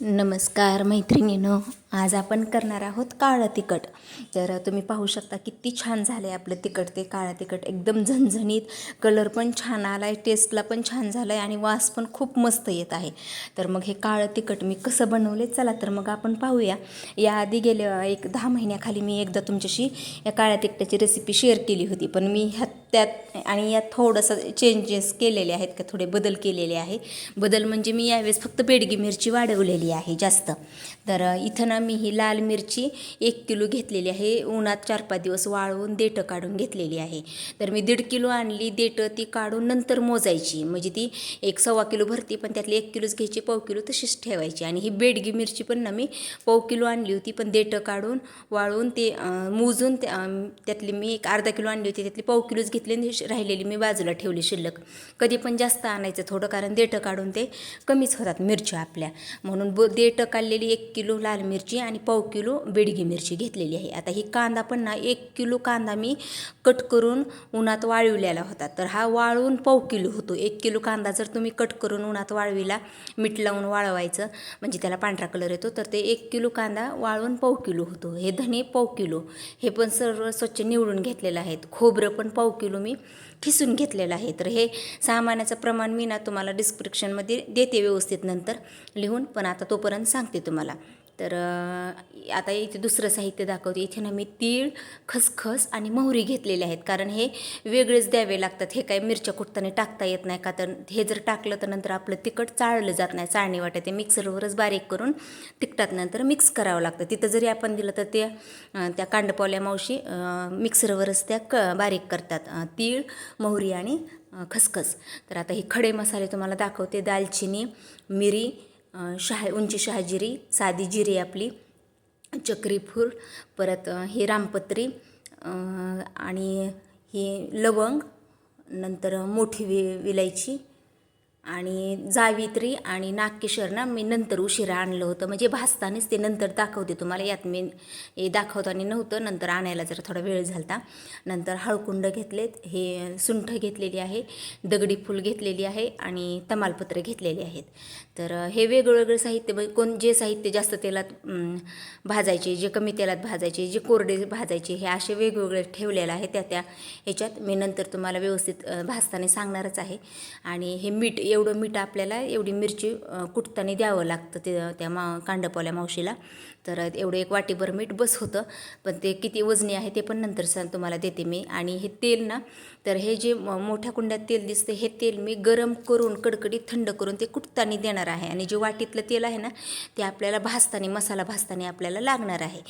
नमस्कार मैत्रिणीनो आज आपण करणार आहोत काळं तिखट. तर तुम्ही पाहू शकता किती छान झालं आहे आपलं तिखट ते काळं तिखट. एकदम झणझणीत कलर पण छान आला आहे टेस्टला पण छान झालं आहे आणि वास पण खूप मस्त येत आहे. तर मग हे काळं तिखट मी कसं बनवले चला तर मग आपण पाहूया. याआधी गेल्या एक दहा महिन्याखाली मी एकदा तुमच्याशी या काळ्या तिखटाची रेसिपी शेअर केली होती पण मी ह्यात त्यात आणि यात थोडंसं चेंजेस केलेले आहेत का थोडे बदल केलेले आहे. बदल म्हणजे मी यावेळेस फक्त बेडगी मिरची वाढवलेली आहे जास्त. तर इथं ना मी ही लाल मिरची एक किलो घेतलेली आहे. उन्हात चार पाच दिवस वाळवून देठं काढून घेतलेली आहे. तर मी दीड किलो आणली देठं ती काढून नंतर मोजायची. म्हणजे ती एक सव्वा किलो भरती पण त्यातली एक किलोच घ्यायची पाव किलो तशीच ठेवायची. आणि ही बेडगी मिरची पण ना मी पाव किलो आणली होती पण देठं काढून वाळवून ते मोजून त्या- त्यातली मी एक अर्धा किलो आणली होती त्यातली पाव किलोच घेतली आणि राहिलेली मी बाजूला ठेवली शिल्लक. कधी पण जास्त आणायचं थोडं कारण देठं काढून ते कमीच होतात मिरच्या आपल्या. म्हणून ब देठं काढलेली एक किलो लाल मिरची आणि पाव किलो बेडगी मिरची घेतलेली आहे. आता ही कांदा पण ना एक किलो कांदा मी कट करून उन्हात वाळविलेला होता. तर हा वाळवून पाव किलो होतो. एक किलो कांदा जर तुम्ही कट करून उन्हात वाळविला मीठ लावून वाळवायचं म्हणजे त्याला पांढरा कलर येतो तर ते एक किलो कांदा वाळवून पाव किलो होतो. हे धने पाव किलो. हे पण सर्व स्वच्छ निवडून घेतलेलं आहेत. खोबरं पण पाव किलो मी खिसून घेतलेलं आहे. तर हे सामानाचं प्रमाण मी ना तुम्हाला डिस्क्रिप्शनमध्ये देते व्यवस्थित नंतर लिहून पण आता तोपर्यंत सांगते तुम्हाला. तर आता इथे दुसरं साहित्य दाखवते. इथे ना मी तीळ खसखस आणि मोहरी घेतलेले आहेत. कारण हे वेगळेच द्यावे लागतात. हे काय मिरच्या कुटताना टाकता येत नाही का? तर हे जर टाकलं तर नंतर आपलं तिखट चाळलं जात नाही चाळणी वाटत. ते मिक्सरवरच बारीक करून तिखटात नंतर मिक्स करावं लागतं. तिथं जरी आपण दिलं तर ते त्या कांडपावल्या मावशी मिक्सरवरच त्या क बारीक करतात. तीळ मोहरी आणि खसखस. तर आता हे खडे मसाले तुम्हाला दाखवते. दालचिनी मिरी शहा उंची शहाजिरी साधी जिरी आपली चक्रीफूर परत ही रामपत्री आणि ही लवंग नंतर मोठी वि विलायची आणि जावित्री आणि नागकेशर ना मी नंतर उशिरा आणलं होतं. म्हणजे भाजतानेच ते नंतर दाखवते तुम्हाला यात मी हे दाखवताना नव्हतं नंतर आणायला जरा थोडा वेळ झाला नंतर हळकुंड घेतलेत हे सुंठ घेतलेली आहे दगडी फूल घेतलेली आहे आणि तमालपत्र घेतलेली आहेत. तर हे वेगळं वेगळं साहित्य म्हणजे कोण जे साहित्य जास्त तेलात भाजायचे जे कमी तेलात भाजायचे जे कोरडे भाजायचे हे असे वेगवेगळे ठेवलेलं आहे त्या त्या ह्याच्यात. मी नंतर तुम्हाला व्यवस्थित भाजताना सांगणारच आहे. आणि हे मीठ एवढं मीठ आपल्याला एवढी मिरची कुटताना द्यावं लागतं ते त्या मा कांडपावल्या मावशीला. तर एवढं एक वाटीभर मीठ बस होतं. पण ते किती वजनी आहे ते पण नंतर सांग तुम्हाला देते मी. आणि हे तेल ना तर हे जे मोठ्या कुंड्यात तेल दिसते हे तेल मी गरम करून कडकडीत थंड करून ते कुटताना देणार आहे. आणि जे वाटीतलं तेल आहे ना ते आपल्याला भाजताना मसाला भाजताना आपल्याला लागणार आहे.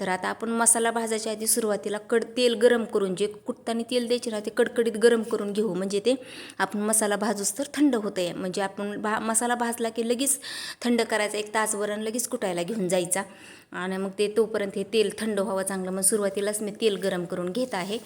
तर आता आपण मसाला भाजायच्या आधी सुरुवातीला कड तेल गरम करून जे कुटताना तेल द्यायचे ना ते कडकडीत गरम करून घेऊ. म्हणजे ते आपण मसाला भाजूस तर थंड होतं आहे म्हणजे आपण भा मसाला भाजला की लगेच थंड करायचा. एक तासभर आणि लगेच कुटायला घेऊन जायचा. आणि मग ते तोपर्यंत हे तेल थंड व्हावं चांगलं. मग सुरुवातीलाच मी तेल गरम करून घेत आहे.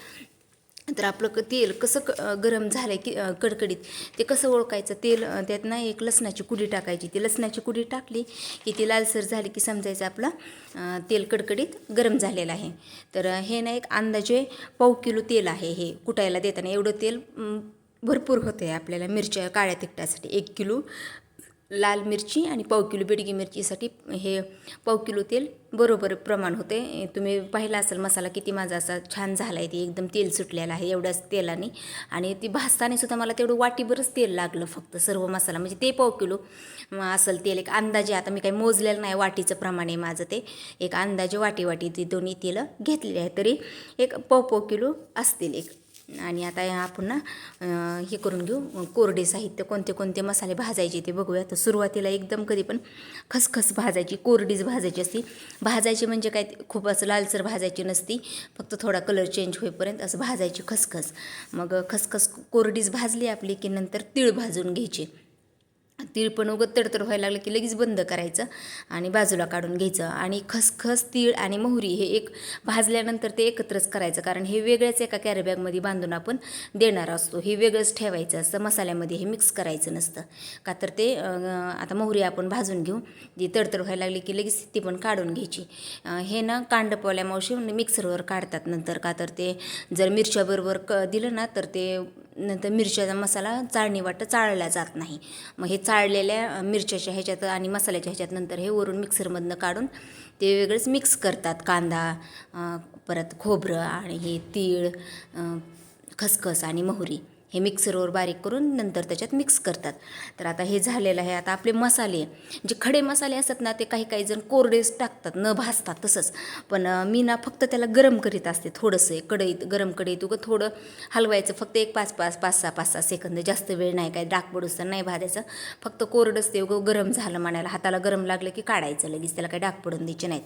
तर आपलं क तेल कसं क गरम झालं आहे की कडकडीत ते कसं ओळखायचं? तेल त्यात ना एक लसणाची कुडी टाकायची. ती लसणाची कुडी टाकली की ती लालसर झाली की समजायचं आपलं तेल कडकडीत गरम झालेलं आहे. तर हे ना एक अंदाजे पाव किलो तेल आहे हे कुटायला देताना. एवढं तेल भरपूर होतं आहे आपल्याला मिरच्या काळ्या तिखटासाठी. एक किलो लाल मिरची आणि पाव किलो बेडगी मिरचीसाठी हे पाव किलो तेल बरोबर प्रमाण होते. तुम्ही पाहिला असाल मसाला किती माझा असा छान झाला आहे ते एकदम तेल सुटलेला आहे एवढ्याच तेलाने. आणि ती भाजताना सुद्धा मला तेवढं वाटीभरच तेल लागलं फक्त सर्व मसाला. म्हणजे ते पाव किलो असेल तेल. एक अंदाजे आता मी काही मोजलेलं नाही वाटीचं प्रमाण आहे माझं ते. एक अंदाजे वाटी वाटी ती दोन्ही तेलं घेतलेली आहे. तरी एक पाव पाव किलो असतील एक. आणि आता आपण ना हे करून घेऊ. कोरडे साहित्य कोणते कोणते मसाले भाजायचे ते बघूया. तर सुरुवातीला एकदम कधी पण खसखस भाजायची कोरडीच भाजायची असती. भाजायची म्हणजे काय ते खूप असं लालसर भाजायची नसती. फक्त थोडा कलर चेंज होईपर्यंत असं भाजायची खसखस. मग खसखस कोरडीच भाजली आपली की नंतर तीळ भाजून घ्यायची. तीळ पण उगत तडतड व्हायला लागलं की लगेच बंद करायचं आणि बाजूला काढून घ्यायचं. आणि खसखस तीळ आणि मोहरी हे एक भाजल्यानंतर ते एकत्रच करायचं. कारण हे वेगळ्याच एका कॅरीबॅगमध्ये बांधून आपण देणार असतो. हे वेगळंच ठेवायचं असतं. मसाल्यामध्ये हे मिक्स करायचं नसतं. का तर ते आता मोहरी आपण भाजून घेऊ. ती तडतड व्हायला लागली की लगेच ती पण काढून घ्यायची. हे ना कांडपवल्या मावशी मिक्सरवर काढतात नंतर. का तर ते जर मिरच्याबरोबर क दिलं ना तर ते नंतर मिरच्याचा मसाला चाळणी वाटतं चाळला जात नाही. मग हे चाळलेल्या मिरच्याच्या ह्याच्यात आणि मसाल्याच्या ह्याच्यात नंतर हे वरून मिक्सरमधनं काढून ते वेगळेच मिक्स करतात. कांदा परत खोबरं आणि हे तीळ खसखस आणि मोहरी. हे मिक्सरवर बारीक करून नंतर त्याच्यात मिक्स करतात. तर आता हे झालेलं आहे. आता आपले मसाले जे खडे मसाले असतात ना ते काही काही जण कोरडेच टाकतात न भाजतात तसंच. पण मी ना फक्त त्याला गरम करीत असते थोडंसं. एक कढईत गरम कढईत उगं थोडं हलवायचं. फक्त एक पाच पाच पाच सहा पाच सहा सेकंद. जास्त वेळ नाही. काय डाक पडूस नाही भाजायचं. फक्त कोरडंच ते उगं गरम झालं म्हणायला. हाताला गरम लागलं की काढायचं लगेच. त्याला काही डाग पडून द्यायचे नाहीत.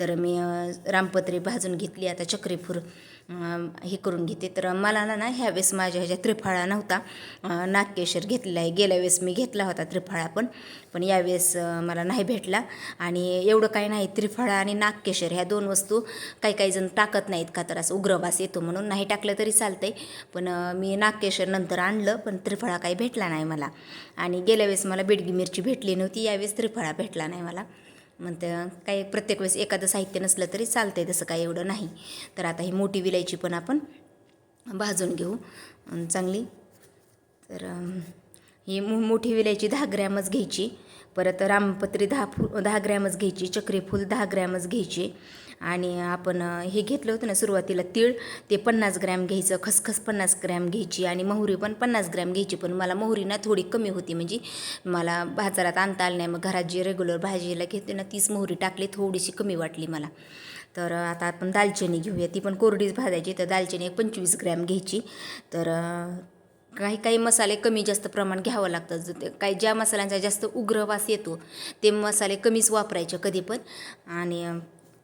तर मी रामपत्री भाजून घेतली. आता चक्रीफूर हे करून घेते. तर मला ना ना ह्यावेळेस माझ्या ह्याच्या त्रिफळा नव्हता. नागकेशर घेतलेला आहे. गेल्या वेळेस मी घेतला होता त्रिफळा पण. पण यावेळेस मला नाही भेटला. आणि एवढं काही नाही. त्रिफळा आणि नागकेशर ह्या दोन वस्तू काही काही जण टाकत नाहीत का? तर असं उग्रवास येतो म्हणून नाही टाकलं तरी चालतंय. पण मी नागकेशर नंतर आणलं पण त्रिफळा काही भेटला नाही मला. आणि गेल्या वेळेस मला बेडगी मिरची भेटली नव्हती. यावेळेस त्रिफळा भेटला नाही मला. मग ते काही प्रत्येक वेळेस एखादं साहित्य नसलं तरी चालतं आहे तसं काही एवढं नाही. तर आता ही मोठी विलायची पण आपण भाजून घेऊ. चांगली. तर ही मो मोठी विलायची दहा ग्रॅमच घ्यायची. परत रामपत्री दहा फु दहा ग्रॅमच घ्यायची चक्रीफूल दहा ग्रॅमच घ्यायची. आणि आपण हे घेतलं होतं ना सुरुवातीला तीळ ते पन्नास ग्रॅम घ्यायचं खसखस पन्नास ग्रॅम घ्यायची आणि मोहरी पण पन्नास ग्रॅम घ्यायची. पण मला मोहरी ना थोडी कमी होती. म्हणजे मला बाजारात आणता आलं नाही. मग घरात जी रेग्युलर भाजीला घेते ना तीच मोहरी टाकली थोडीशी कमी वाटली मला. तर आता आपण दालचिनी घेऊया. ती पण कोरडीच भाजायची. तर दालचिनी एक पंचवीस ग्रॅम घ्यायची. तर काही काही मसाले कमी जास्त प्रमाण घ्यावं लागतं. ज- ते- काही ज्या मसाल्यांचा जास्त उग्र वास येतो ते मसाले कमीच वापरायचे कधी पण. आणि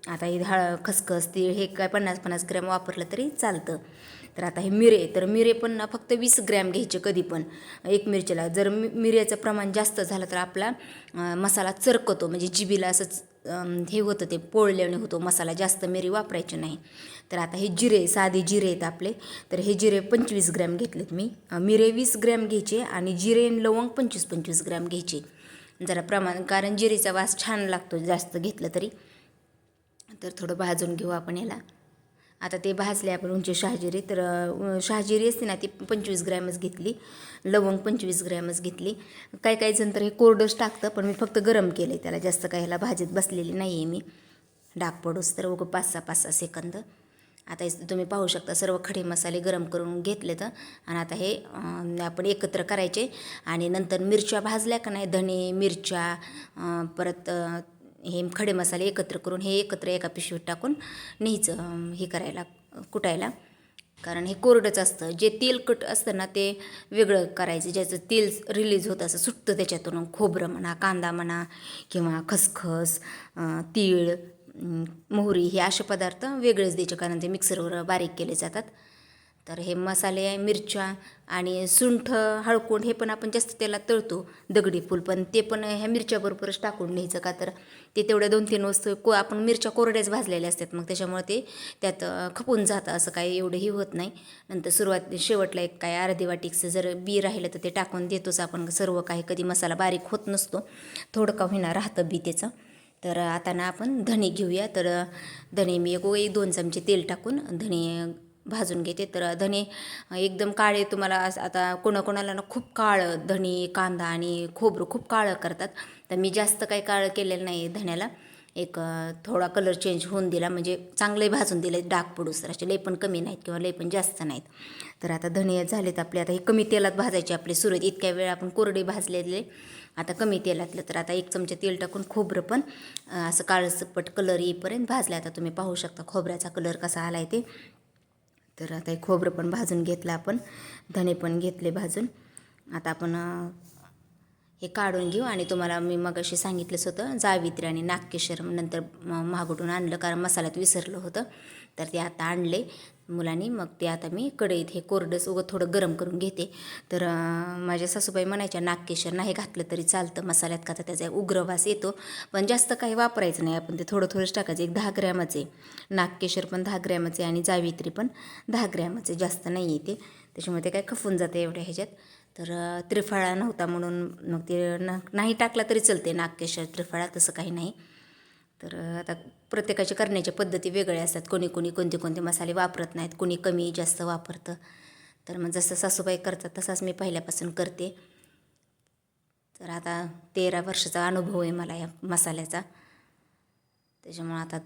आता हे हळ खसखस तीळ हे काय पन्नास पन्नास ग्रॅम वापरलं तरी चालतं. तर आता हे मिरे तर मिरे पण ना फक्त वीस ग्रॅम घ्यायचे कधी पण. एक मिरचीला जर मि मिऱ्याचं प्रमाण जास्त झालं तर आपला मसाला चरकतो. म्हणजे जिबीला असंच हे होतं ते पोळल्याने होतो मसाला जास्त मिरी वापरायची नाही. तर आता हे जिरे साधे जिरे आहेत आपले. तर हे जिरे पंचवीस ग्रॅम घेतलेत मी. मिरे वीस ग्रॅम घ्यायचे आणि जिरे आणि लवंग पंचवीस पंचवीस ग्रॅम घ्यायचे. जरा प्रमाण कारण जिरेचा वास छान लागतो जास्त घेतलं तरी. तर थोडं भाजून घेऊ आपण याला. आता ते भाजले आपण उंची शहाजिरी तर शहाजिरी असते ना ती पंचवीस ग्रॅमच घेतली. लवंग पंचवीस ग्रॅमच घेतली. काही काही जण तर हे कोरडंच टाकतं पण मी फक्त गरम केलं आहे त्याला. जास्त काही ह्याला भाजीत बसलेली नाही आहे मी. डाग पडूस तर उगं पाच सहा पाच सहा सेकंद. आता तुम्ही पाहू शकता सर्व खडे मसाले गरम करून घेतले तर आणि आता हे आपण एकत्र करायचे. आणि नंतर मिरच्या भाजल्या का नाही? धणे मिरच्या परत हे खडे मसाले एकत्र करून हे एकत्र एका पिशवीत टाकून न्यायचं हे करायला कुटायला. कारण हे कोरडंच असतं. जे तेलकट असतं ना ते वेगळं करायचं. ज्याचं तेल रिलीज होतं असं सुटतं त्याच्यातून. खोबरं म्हणा कांदा म्हणा किंवा खसखस तीळ मोहरी हे असे पदार्थ वेगळेच द्यायचे. कारण ते मिक्सरवर बारीक केले जातात. तर हे मसाले मिरच्या आणि सुंठ हळकुंड हे पण आपण जास्त त्याला तळतो दगडी फूल पण. ते पण ह्या मिरच्याबरोबरच टाकून न्यायचं का तर ते तेवढ्या दोन तीन वस्तू को आपण मिरच्या कोरड्याच भाजलेल्या असतात. मग त्याच्यामुळे ते त्यात खपून जातं असं काही एवढंही होत नाही. नंतर सुरुवात शेवटला एक काय अर्धी वाटीचं जर बी राहिलं तर ते टाकून देतोच आपण. सर्व काही कधी मसाला बारीक होत नसतो. थोडं का होईना राहतं बी त्याचं. तर आता ना आपण धणे घेऊया. तर धणे मी एक एक दोन चमचे तेल टाकून धणे भाजून घेते. तर धणे एकदम काळे तुम्हाला असं आता कोणाकोणाला ना खूप काळं धणे कांदा आणि खोबरं खूप काळं करतात. तर मी जास्त काही काळं केलेलं नाही धण्याला. एक थोडा कलर चेंज होऊन दिला. म्हणजे चांगले भाजून दिले. डाग पडूस तर असे. लई पण कमी नाहीत किंवा लई पण जास्त नाहीत. तर आता धणे झालेत आपले. आता हे कमी तेलात भाजायचे आपले सुरत इतक्या वेळ आपण कोरडे भाजलेले. आता कमी तेलातलं. तर आता एक चमचे तेल टाकून खोबरं पण असं काळसपट कलर येईपर्यंत भाजलं. आता तुम्ही पाहू शकता खोबऱ्याचा कलर कसा आला आहे ते. तर आता हे खोबरं पण भाजून घेतलं आपण. धणे पण घेतले भाजून. आता आपण हे काढून घेऊ आणि तुम्हाला मी मग अशी सांगितलंच होतं जावित्री आणि नागकेशर नंतर म- आणलं कारण मसाल्यात विसरलं होतं. तर ते आता आणले. मुलांनी मग ते आता मी कढईत हे कोरडंच उगं थोडं गरम करून घेते. तर माझ्या सासूबाई म्हणायच्या नागकेशर नाही घातलं तरी चालतं मसाल्यात का तर त्याचा उग्रवास येतो. पण जास्त काही वापरायचं नाही आपण ते थोडं थोडंच टाकायचं. एक दहा ग्रॅमाचे नागकेशर पण दहा ग्रॅमाचे आणि जावित्री पण दहा ग्रॅमाचे जास्त नाही येते त्याच्यामुळे ते काय खफून जाते एवढ्या ह्याच्यात. तर त्रिफळा नव्हता म्हणून मग ते न नाही टाकला तरी चालते नागकेशर त्रिफळा तसं काही नाही. तर आता प्रत्येकाच्या करण्याच्या पद्धती वेगळ्या असतात. कोणी कोणी कोणते कोणते मसाले वापरत नाहीत कोणी कमी जास्त वापरतं. तर मग जसं सासूबाई करतात तसाच मी पहिल्यापासून करते. तर आता तेरा वर्षाचा अनुभव आहे मला या मसाल्याचा. त्याच्यामुळं आता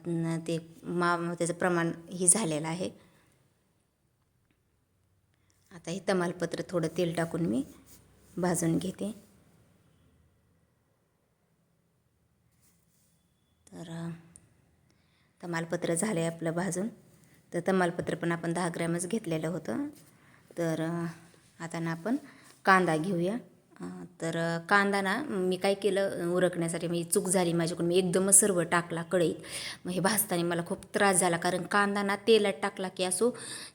ते मा त्याचं प्रमाण ही झालेलं आहे. आता हे तमालपत्र थोडं तेल टाकून मी भाजून घेते. तर तमालपत्र झालं आहे आपलं भाजून तर तमालपत्र पण आपण दहा ग्रॅमच घेतलेलं होतं. तर आता ना आपण कांदा घेऊया. तर कांदा ना मी काय केलं उरकण्यासाठी मी चूक झाली माझ्याकडून. मी एकदमच सर्व टाकला कढईत. मग हे भाजताना मला खूप त्रास झाला कारण कांदा ना तेलात टाकला की असो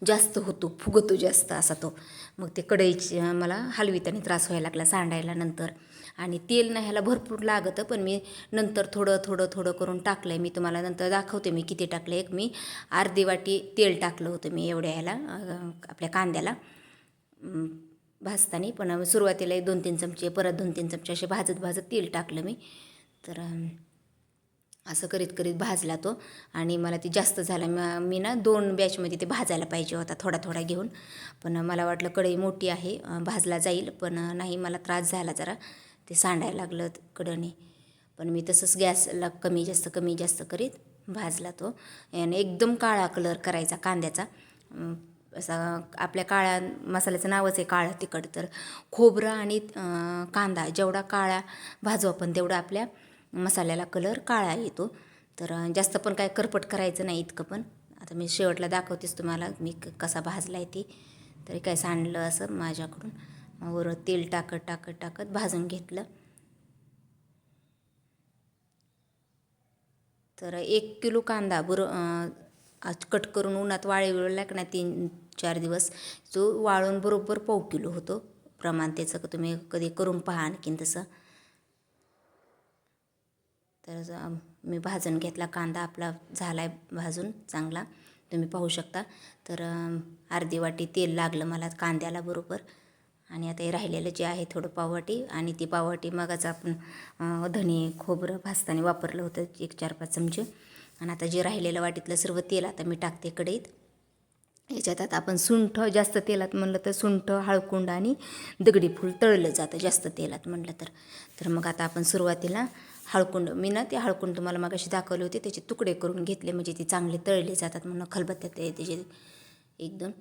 जास्त होतो फुगतो जास्त असा तो. मग ते कढईची मला हलविताना त्रास व्हायला लागला सांडायला नंतर. आणि तेल ना ह्याला भरपूर लागतं पण मी नंतर थोडं थोडं थोडं करून टाकलं आहे मी तुम्हाला नंतर दाखवते मी किती टाकलं एक मी अर्धी वाटी तेल टाकलं होतं मी एवढ्या ह्याला आपल्या कांद्याला. भाजताना. पण सुरुवातीला दोन तीन चमचे परत दोन तीन चमचे असे भाजत भाजत तेल टाकलं मी. तर असं करीत करीत भाजला तो. आणि मला ते जास्त झालं. म मी ना दोन बॅचमध्ये ते भाजायला पाहिजे होता थोडा थोडा घेऊन. पण मला वाटलं कढई मोठी आहे भाजला जाईल. पण नाही मला त्रास झाला जरा. ते सांडायला लागलं कडने. पण मी तसंच गॅसला कमी जास्त कमी जास्त करीत भाजला तो. आणि एकदम काळा कलर करायचा कांद्याचा. असा आपल्या काळ्या मसाल्याचं नावच आहे काळा तिखट. तर खोबरं आणि कांदा जेवढा काळा भाजू आपण तेवढा आपल्या मसाल्याला कलर काळा येतो. तर जास्त पण काय करपट करायचं नाही इतकं पण. आता मी शेवटला दाखवतेच तुम्हाला मी क- कसा भाजला आहे ते. तरी काय सांडलं असं माझ्याकडून. वर तेल टाकत टाकत टाकत भाजून घेतलं. तर एक किलो कांदा बुर आज कट करून उन्हात वाळवला लागणार नाही तीन चार दिवस जो वाळून बरोबर पाव किलो होतो. प्रमाण त्याचं का तुम्ही कधी करून पहा आणखीन तसं. तर मी भाजून घेतला कांदा आपला झाला आहे भाजून चांगला. तुम्ही पाहू शकता. तर अर्धी वाटी तेल लागलं मला कांद्याला बरोबर. आणि आता हे राहिलेलं जे आहे थोडं पाववाटी आणि ती पाववाटी मगाच आपण धणे खोबरं भाजताना वापरलं होतं एक चार पाच चमचे. आणि आता जे राहिलेलं वाटीतलं सर्व तेल आता मी टाकते कढईत. याच्यात आता आपण सुंठ जास्त तेलात म्हणलं तर सुंठ हळकुंड आणि दगडी फूल तळलं जातं जास्त तेलात म्हणलं तर. तर मग आता आपण सुरुवातीला हळकुंड मी ना ते हळकुंड तुम्हाला मगाशी दाखवले होते त्याचे तुकडे करून घेतले म्हणजे ते चांगले तळले जातात म्हणून खलबत्त्यात ते त्याचे एकदम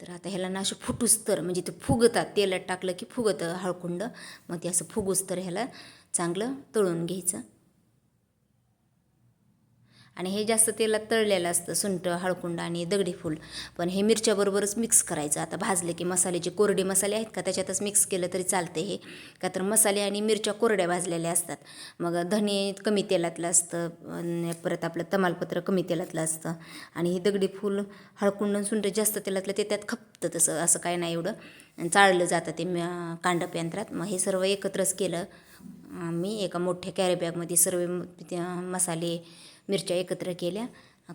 तर आता ह्याला ना असे फुटूस तर म्हणजे ते फुगतात तेलात टाकलं की फुगतं हळकुंड. मग ते असं फुगूस तर ह्याला चांगलं तळून घ्यायचं. आणि हे जास्त तेलात तळलेलं असतं सुंठ हळकुंड आणि दगडी फूल. पण हे मिरच्याबरोबरच मिक्स करायचं. आता भाजले की मसाले जे कोरडे मसाले आहेत का त्याच्यातच मिक्स केलं तरी चालते हे. का तर मसाले आणि मिरच्या कोरड्या भाजलेल्या असतात. मग धने कमी तेलातलं असतं परत आपलं तमालपत्र कमी तेलातलं असतं. आणि हे दगडी फूल हळकुंड आणि सुंठ जास्त तेलातलं ते त्यात खपतं तसं असं काय नाही एवढं. आणि चाळलं जातं ते कांडप यंत्रात. मग हे सर्व एकत्रच केलं. मी एका मोठ्या कॅरीबॅगमध्ये सर्व मसाले मिरच्या एकत्र केल्या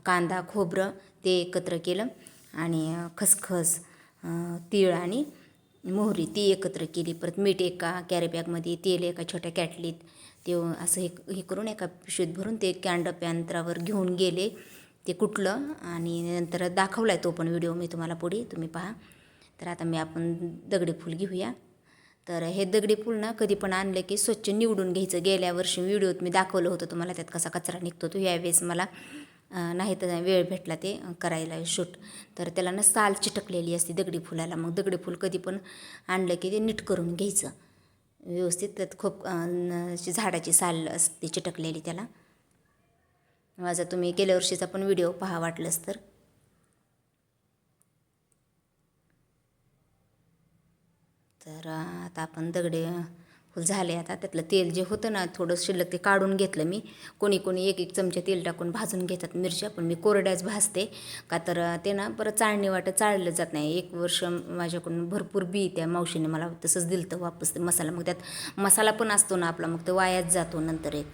कांदा खोबरं ते एकत्र केलं आणि खसखस तीळ आणि मोहरी ती एकत्र केली. परत मीठ एका कॅरीबॅगमध्ये तेल एका छोट्या कॅटलीत ते असं हे हे करून एका पिशवीत भरून ते कांडप यंत्रावर घेऊन गेले. ते कुठलं आणि नंतर दाखवला आहे तो पण व्हिडिओ मी तुम्हाला पुढे तुम्ही पहा. तर आता मी आपण दगडी फूल घेऊया. तर हे दगडी पूल ना कधी पण आणलं की स्वच्छ निवडून घ्यायचं. गेल्या वर्षी व्हिडिओत मी दाखवलं होतं तुम्हाला त्यात कसा कचरा निघतो तो यावेळेस मला नाही तर वेळ भेटला ते करायला शूट तर त्याला ना साल चिटकलेली असते दगडी फुलाला. मग दगडी फुल कधी पण आणलं की ते नीट करून घ्यायचं. व्यवस्थित त्यात खूप अशी झाडाची साल असते चिटकलेली त्याला. माझा तुम्ही गेल्या वर्षीचा पण व्हिडिओ पहा वाटलंच तर. तर आता आपण दगडे फुल झाले. आता त्यातलं तेल जे होतं ना थोडं शिल्लक ते काढून घेतलं मी. कोणी कोणी एक एक चमचे तेल टाकून भाजून घेतात मिरच्या पण मी कोरड्याच भाजते. का तर ते ना परत चाळणी वाटत चाळलं जात नाही. एक वर्ष माझ्याकडून भरपूर बी त्या मावशीने मला तसंच दिलं तर वापस ते मसाला. मग त्यात मसाला पण असतो ना आपला मग ते वायाच जातो नंतर एक.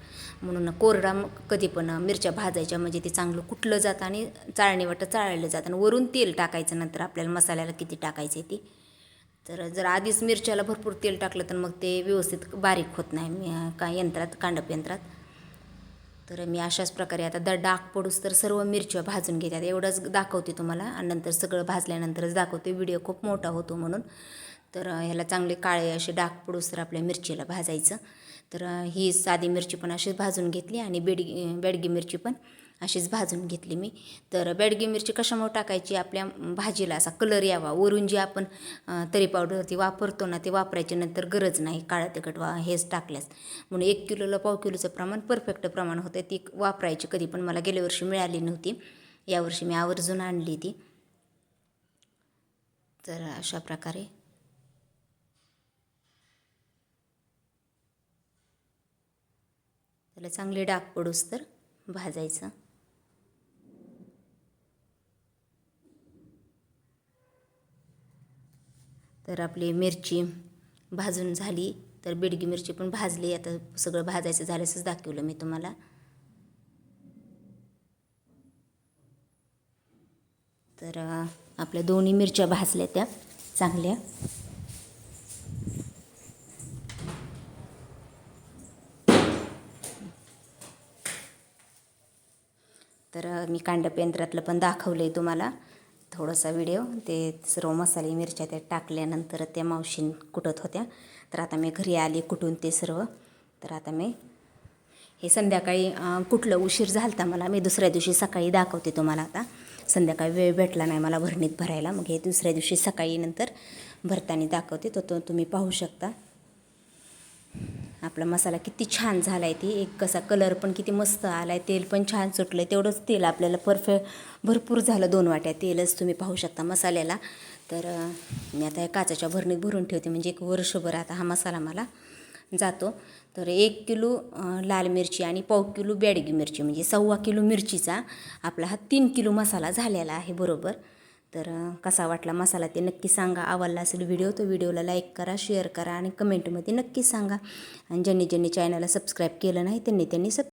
म्हणून कोरडा मग कधी पण मिरच्या भाजायच्या म्हणजे ते चांगलं कुठलं जातं आणि चाळणी वाटत चाळलं जातं. आणि वरून तेल टाकायचं नंतर आपल्याला मसाल्याला किती टाकायचं आहे ते. तर जर आधीच मिरच्याला भरपूर तेल टाकलं तर मग ते व्यवस्थित बारीक होत नाही. मी का यंत्रात कांडप यंत्रात. तर मी अशाच प्रकारे आता द डाग पडूस तर सर्व मिरच्या भाजून घेतात. एवढंच दाखवते तुम्हाला. आणि नंतर सगळं भाजल्यानंतरच दाखवते. व्हिडिओ खूप मोठा होतो म्हणून. तर ह्याला चांगले काळे असे डाग पडूस तर आपल्या मिरचीला भाजायचं. तर ही साधी मिरची पण अशीच भाजून घेतली आणि बेडगी बेडगी मिरची पण. अशीच भाजून घेतली मी. तर बेडगी मिरची कशामुळे टाकायची? आपल्या भाजीला असा कलर यावा. वरून जी आपण तरी पावडर ती वापरतो ना ते वापरायची नंतर गरज नाही. काळा तिखट वा हेच टाकल्यास. म्हणून एक किलोला पाव किलोचं प्रमाण परफेक्ट प्रमाण होतं. ती वापरायची. कधी पण मला गेल्या वर्षी मिळाली नव्हती. यावर्षी मी आवर्जून आणली ती. तर अशा प्रकारे. त्याला चांगले डाग पडूस तर भाजायचं. तर आपली मिरची भाजून झाली तर बिडगी मिरची पण भाजली. आता सगळं भाजायचं झाल्याचंच दाखवलं मी तुम्हाला. तर आपल्या दोन्ही मिरच्या भाजल्या त्या चांगल्या. तर मी कांडप यंत्रातलं पण दाखवलं आहे तुम्हाला. थोडासा व्हिडिओ. ते सर्व मसाले मिरच्या त्या टाकल्यानंतर त्या मावशीन कुटत होत्या. तर आता मी घरी आली कुटून ते सर्व. तर आता मी हे संध्याकाळी कुठलं उशीर झालता मला मी दुसऱ्या दिवशी सकाळी दाखवते तुम्हाला आता. संध्याकाळी वेळ भेटला नाही मला भरणीत भरायला. मग हे दुसऱ्या दिवशी सकाळी नंतर भरताना दाखवते. तो तो तुम्ही पाहू शकता. आपला मसाला किती छान झाला आहे ती एक कसा कलर पण किती मस्त आला आहे तेल पण छान सुटलं आहे तेवढंच तेल आपल्याला परफेक्ट भरपूर झालं दोन वाट्या तेलच तुम्ही पाहू शकता मसाल्याला. तर मी आता या काचाच्या भरणीत भरून ठेवते म्हणजे एक वर्षभर आता हा मसाला मला जातो. तर एक किलो लाल मिरची आणि पाव किलो बेडगी मिरची म्हणजे सव्वा किलो मिरचीचा आपला हा तीन किलो मसाला झालेला आहे बरोबर. तर कसा वाटला मसाला ते नक्की सांगा. आवडला असेल व्हिडिओ तो व्हिडिओला लाईक करा शेअर करा आणि कमेंटमध्ये नक्की सांगा. आणि ज्यांनी ज्यांनी चॅनलला सबस्क्राईब केलं नाही त्यांनी त्यांनी सब